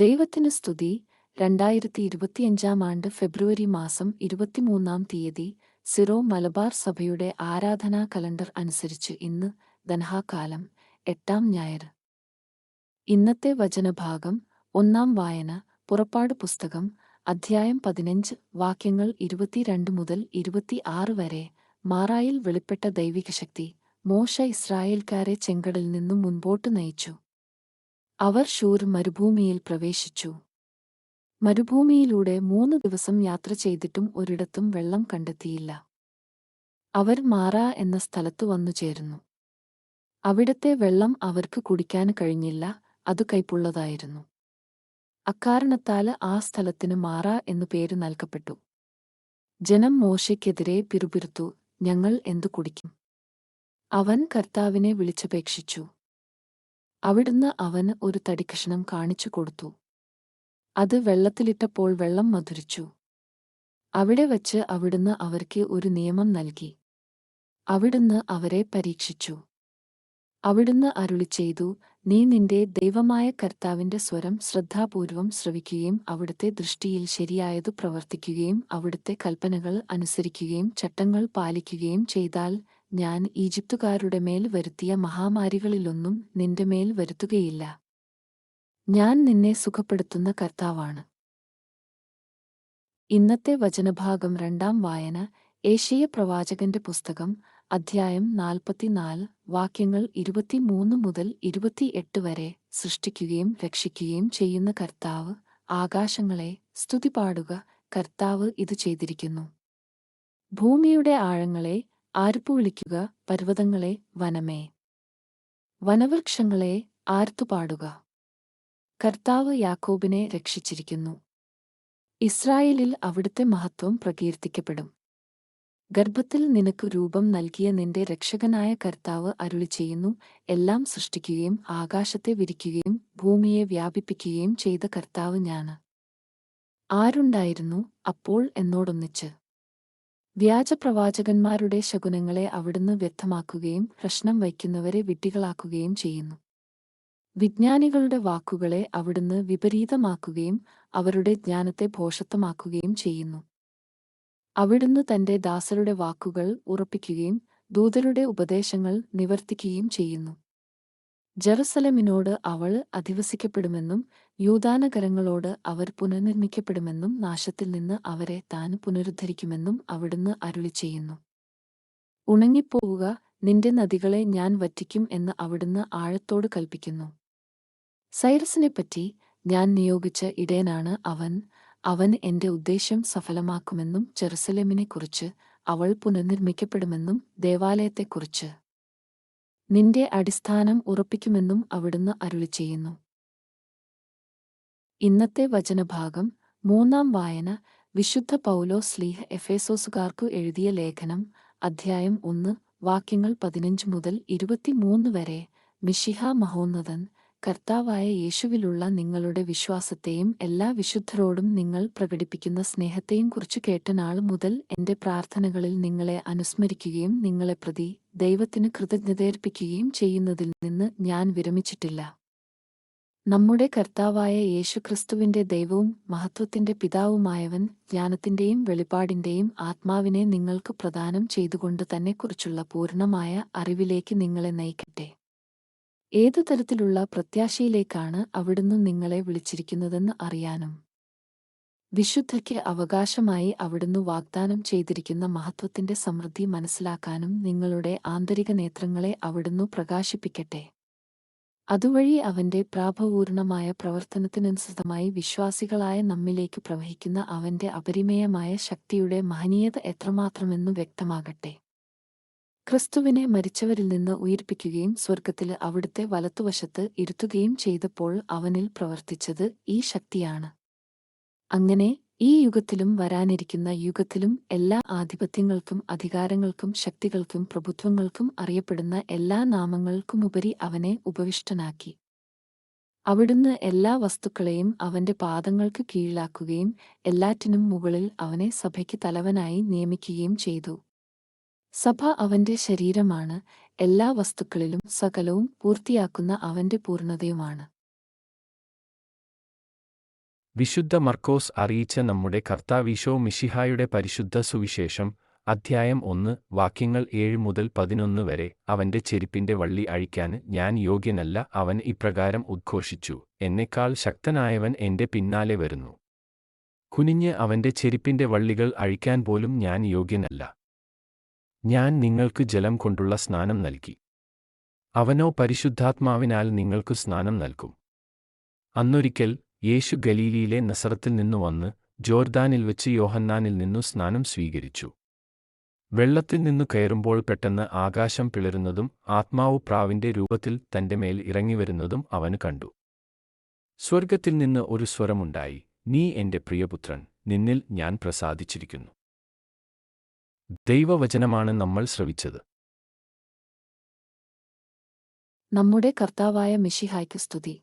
ദൈവത്തിന് സ്തുതി. രണ്ടായിരത്തി ഇരുപത്തിയഞ്ചാം ആണ്ട് ഫെബ്രുവരി മാസം ഇരുപത്തിമൂന്നാം തീയതി സിറോ മലബാർ സഭയുടെ ആരാധനാ കലണ്ടർ അനുസരിച്ച് ഇന്ന് ദൻഹാകാലം എട്ടാം ഞായർ. ഇന്നത്തെ വചനഭാഗം ഒന്നാം വായന പുറപ്പാട് പുസ്തകം അധ്യായം പതിനഞ്ച് വാക്യങ്ങൾ ഇരുപത്തിരണ്ട് മുതൽ ഇരുപത്തിയാറ് വരെ. മാറായിൽ വെളിപ്പെട്ട ദൈവിക ശക്തി മോശ ഇസ്രായേൽക്കാരെ ചെങ്കടലിൽ നിന്നും മുൻപോട്ട് നയിച്ചു. അവർ ഷൂർ മരുഭൂമിയിൽ പ്രവേശിച്ചു. മരുഭൂമിയിലൂടെ മൂന്ന് ദിവസം യാത്ര ചെയ്തിട്ടും ഒരിടത്തും വെള്ളം കണ്ടെത്തിയില്ല. അവർ മാറ എന്ന സ്ഥലത്തു വന്നു ചേരുന്നു. അവിടത്തെ വെള്ളം അവർക്ക് കുടിക്കാൻ കഴിഞ്ഞില്ല അത് കൈപ്പുള്ളതായിരുന്നു അക്കാരണത്താൽ ആ സ്ഥലത്തിന് മാറ എന്നു പേര് നൽകപ്പെട്ടു. ജനം മോശയ്ക്കെതിരെ പിറുപിറുത്തു ഞങ്ങൾ എന്തു കുടിക്കും? അവൻ കർത്താവിനെ വിളിച്ചപേക്ഷിച്ചു. അവിടുന്ന് അവന് ഒരു തടിക്കഷണം കാണിച്ചു കൊടുത്തു. അത് വെള്ളത്തിലിട്ടപ്പോൾ വെള്ളം മധുരിച്ചു. അവിടെ വച്ച് അവിടുന്ന് അവർക്ക് ഒരു നിയമം നൽകി. അവിടുന്ന് അവരെ പരീക്ഷിച്ചു. അവിടുന്ന് അരുളി ചെയ്തു നീ നിന്റെ ദൈവമായ കർത്താവിന്റെ സ്വരം ശ്രദ്ധാപൂർവം ശ്രവിക്കുകയും അവിടുത്തെ ദൃഷ്ടിയിൽ ശരിയായതു പ്രവർത്തിക്കുകയും അവിടുത്തെ കൽപ്പനകൾ അനുസരിക്കുകയും ചട്ടങ്ങൾ പാലിക്കുകയും ചെയ്താൽ ഞാൻ ഈജിപ്തുകാരുടെ മേൽ വരുത്തിയ മഹാമാരികളിലൊന്നും നിന്റെ മേൽ വരുത്തുകയില്ല. ഞാൻ നിന്നെ സുഖപ്പെടുത്തുന്ന കർത്താവാണ്. ഇന്നത്തെ വചനഭാഗം രണ്ടാം വായന ഏഷ്യ പ്രവാചകന്റെ പുസ്തകം അധ്യായം നാൽപ്പത്തിനാല് വാക്യങ്ങൾ ഇരുപത്തിമൂന്ന് മുതൽ ഇരുപത്തിയെട്ട് വരെ സൃഷ്ടിക്കുകയും രക്ഷിക്കുകയും ചെയ്യുന്ന കർത്താവ് ആകാശങ്ങളെ സ്തുതി പാടുക കർത്താവ് ഇത് ചെയ്തിരിക്കുന്നു. ഭൂമിയുടെ ആഴങ്ങളെ ആർപ്പു വിളിക്കുക പർവതങ്ങളെ വനമേ. വനവൃക്ഷങ്ങളെ ആർത്തുപാടുക കർത്താവ് യാക്കോബിനെ രക്ഷിച്ചിരിക്കുന്നു. ഇസ്രായേലിൽ അവിടുത്തെ മഹത്വം പ്രകീർത്തിക്കപ്പെടും. ഗർഭത്തിൽ നിനക്ക് രൂപം നൽകിയ നിന്റെ രക്ഷകനായ കർത്താവ് അരുളി ചെയ്യുന്നു എല്ലാം സൃഷ്ടിക്കുകയും ആകാശത്തെ വിരിക്കുകയും ഭൂമിയെ വ്യാപിപ്പിക്കുകയും ചെയ്ത കർത്താവ് ഞാൻ. ആരുണ്ടായിരുന്നു അപ്പോൾ എന്നോടൊന്നിച്ച്? വ്യാജപ്രവാചകന്മാരുടെ ശകുനങ്ങളെ അവിടുന്ന് വ്യക്തമാക്കുകയും പ്രശ്നം വയ്ക്കുന്നവരെ വിഡ്ഢികളാക്കുകയും ചെയ്യുന്നു. വിജ്ഞാനികളുടെ വാക്കുകളെ അവിടുന്ന് വിപരീതമാക്കുകയും അവരുടെ ജ്ഞാനത്തെ ഭോഷത്വമാക്കുകയും ചെയ്യുന്നു. അവിടുന്ന് തന്റെ ദാസരുടെ വാക്കുകൾ ഉറപ്പിക്കുകയും ദൂതരുടെ ഉപദേശങ്ങൾ നിവർത്തിക്കുകയും ചെയ്യുന്നു. ജെറുസലമിനോട് അവൾ അധിവസിക്കപ്പെടുമെന്നും യൂതാനകരങ്ങളോട് അവർ പുനർനിർമ്മിക്കപ്പെടുമെന്നും നാശത്തിൽ നിന്ന് അവരെ താൻ പുനരുദ്ധരിക്കുമെന്നും അവിടുന്ന് അരുളി ചെയ്യുന്നു ഉണങ്ങിപ്പോവുക നിന്റെ നദികളെ ഞാൻ വറ്റിക്കും എന്ന് അവിടുന്ന് ആഴത്തോട് കൽപ്പിക്കുന്നു. സൈറസിനെപ്പറ്റി ഞാൻ നിയോഗിച്ച ഇടയനാണ് അവൻ. അവൻ എന്റെ ഉദ്ദേശ്യം സഫലമാക്കുമെന്നും ജെറുസലേമിനെക്കുറിച്ച് അവൾ പുനർനിർമ്മിക്കപ്പെടുമെന്നും ദേവാലയത്തെക്കുറിച്ച് നിന്റെ അടിസ്ഥാനം ഉറപ്പിക്കുമെന്നും അവിടുന്ന് അരുളി ചെയ്യുന്നു ഇന്നത്തെ വചനഭാഗം മൂന്നാം വായന വിശുദ്ധ പൗലോ സ്ലീഹ എഫേസോസുകാർക്കു എഴുതിയ ലേഖനം അധ്യായം ഒന്ന് വാക്യങ്ങൾ പതിനഞ്ച് മുതൽ ഇരുപത്തിമൂന്ന് വരെ മിഷിഹ മഹോന്നതൻ കർത്താവായ യേശുവിലുള്ള നിങ്ങളുടെ വിശ്വാസത്തെയും എല്ലാ വിശുദ്ധരോടും നിങ്ങൾ പ്രകടിപ്പിക്കുന്ന സ്നേഹത്തെയും കുറിച്ച് കേട്ട നാൾ മുതൽ എന്റെ പ്രാർത്ഥനകളിൽ നിങ്ങളെ അനുസ്മരിക്കുകയും നിങ്ങളെ പ്രതി ദൈവത്തിന് കൃതജ്ഞതയർപ്പിക്കുകയും ചെയ്യുന്നതിൽ നിന്ന് ഞാൻ വിരമിച്ചിട്ടില്ല. നമ്മുടെ കർത്താവായ യേശുക്രിസ്തുവിന്റെ ദൈവവും മഹത്വത്തിന്റെ പിതാവുമായവൻ ജ്ഞാനത്തിന്റെയും വെളിപാടിന്റെയും ആത്മാവിനെ നിങ്ങൾക്ക് പ്രദാനം ചെയ്തുകൊണ്ട് തന്നെക്കുറിച്ചുള്ള പൂർണമായ അറിവിലേക്ക് നിങ്ങളെ നയിക്കട്ടെ. ഏതു തരത്തിലുള്ള പ്രത്യാശയിലേക്കാണ് അവിടുന്ന് നിങ്ങളെ വിളിച്ചിരിക്കുന്നതെന്ന് അറിയാനും. വിശുദ്ധയ്ക്ക് അവകാശമായി അവിടുന്ന് വാഗ്ദാനം ചെയ്തിരിക്കുന്ന മഹത്വത്തിന്റെ സമൃദ്ധി മനസ്സിലാക്കാനും നിങ്ങളുടെ ആന്തരിക നേത്രങ്ങളെ അവിടുന്ന് പ്രകാശിപ്പിക്കട്ടെ. അതുവഴി അവന്റെ പ്രാഭപൂർണമായ പ്രവർത്തനത്തിനനുസൃതമായി വിശ്വാസികളായ നമ്മിലേക്ക് പ്രവഹിക്കുന്ന അവന്റെ അപരിമേയമായ ശക്തിയുടെ മഹനീയത എത്രമാത്രമെന്നു വ്യക്തമാകട്ടെ. ക്രിസ്തുവിനെ മരിച്ചവരിൽ നിന്ന് ഉയർപ്പിക്കുകയും സ്വർഗത്തിൽ അവിടുത്തെ വലത്തുവശത്ത് ഇരുത്തുകയും ചെയ്തപ്പോൾ അവനിൽ പ്രവർത്തിച്ചത് ഈ ശക്തിയാണ്. അങ്ങനെ ഈ യുഗത്തിലും വരാനിരിക്കുന്ന യുഗത്തിലും എല്ലാ ആധിപത്യങ്ങൾക്കും അധികാരങ്ങൾക്കും ശക്തികൾക്കും പ്രഭുത്വങ്ങൾക്കും അറിയപ്പെടുന്ന എല്ലാ നാമങ്ങൾക്കുമുപരി അവനെ ഉപവിഷ്ടനാക്കി. അവിടുന്ന് എല്ലാ വസ്തുക്കളെയും അവന്റെ പാദങ്ങൾക്ക് കീഴിലാക്കുകയും എല്ലാറ്റിനും മുകളിൽ അവനെ സഭയ്ക്ക് തലവനായി നിയമിക്കുകയും ചെയ്തു. സഭ അവന്റെ ശരീരമാണ് എല്ലാ വസ്തുക്കളിലും സകലവും പൂർത്തിയാക്കുന്ന അവന്റെ പൂർണതയുമാണ്. വിശുദ്ധ മർക്കോസ് അറിയിച്ച നമ്മുടെ കർത്താവീശോ മിഷിഹായുടെ പരിശുദ്ധ സുവിശേഷം അധ്യായം ഒന്ന് വാക്യങ്ങൾ ഏഴ് മുതൽ പതിനൊന്ന് വരെ അവന്റെ ചെരുപ്പിന്റെ വള്ളി അഴിക്കാൻ ഞാൻ യോഗ്യനല്ല അവൻ ഇപ്രകാരം ഉദ്ഘോഷിച്ചു എന്നെക്കാൾ ശക്തനായവൻ എന്റെ പിന്നാലെ വരുന്നു. കുനിഞ്ഞ് അവന്റെ ചെരുപ്പിന്റെ വള്ളികൾ അഴിക്കാൻ പോലും ഞാൻ യോഗ്യനല്ല. ഞാൻ നിങ്ങൾക്ക് ജലം കൊണ്ടുള്ള സ്നാനം നൽകി. അവനോ പരിശുദ്ധാത്മാവിനാൽ നിങ്ങൾക്ക് സ്നാനം നൽകും. അന്നൊരിക്കൽ യേശു ഗലീലിയിലെ നസറത്തിൽ നിന്നു വന്ന് ജോർദാനിൽ വെച്ച് യോഹന്നാനിൽ നിന്നു സ്നാനം സ്വീകരിച്ചു. വെള്ളത്തിൽ നിന്നു കയറുമ്പോൾ പെട്ടെന്ന് ആകാശം പിളരുന്നതും ആത്മാവ് പ്രാവിന്റെ രൂപത്തിൽ തന്റെ മേൽ ഇറങ്ങിവരുന്നതും അവന് കണ്ടു. സ്വർഗത്തിൽ നിന്ന് ഒരു സ്വരമുണ്ടായി നീ എന്റെ പ്രിയപുത്രൻ നിന്നിൽ ഞാൻ പ്രസാദിച്ചിരിക്കുന്നു. ദൈവവചനമാണ് നമ്മൾ ശ്രവിച്ചത്. നമ്മുടെ കർത്താവായ മിഷിഹായ്ക്ക് സ്തുതി.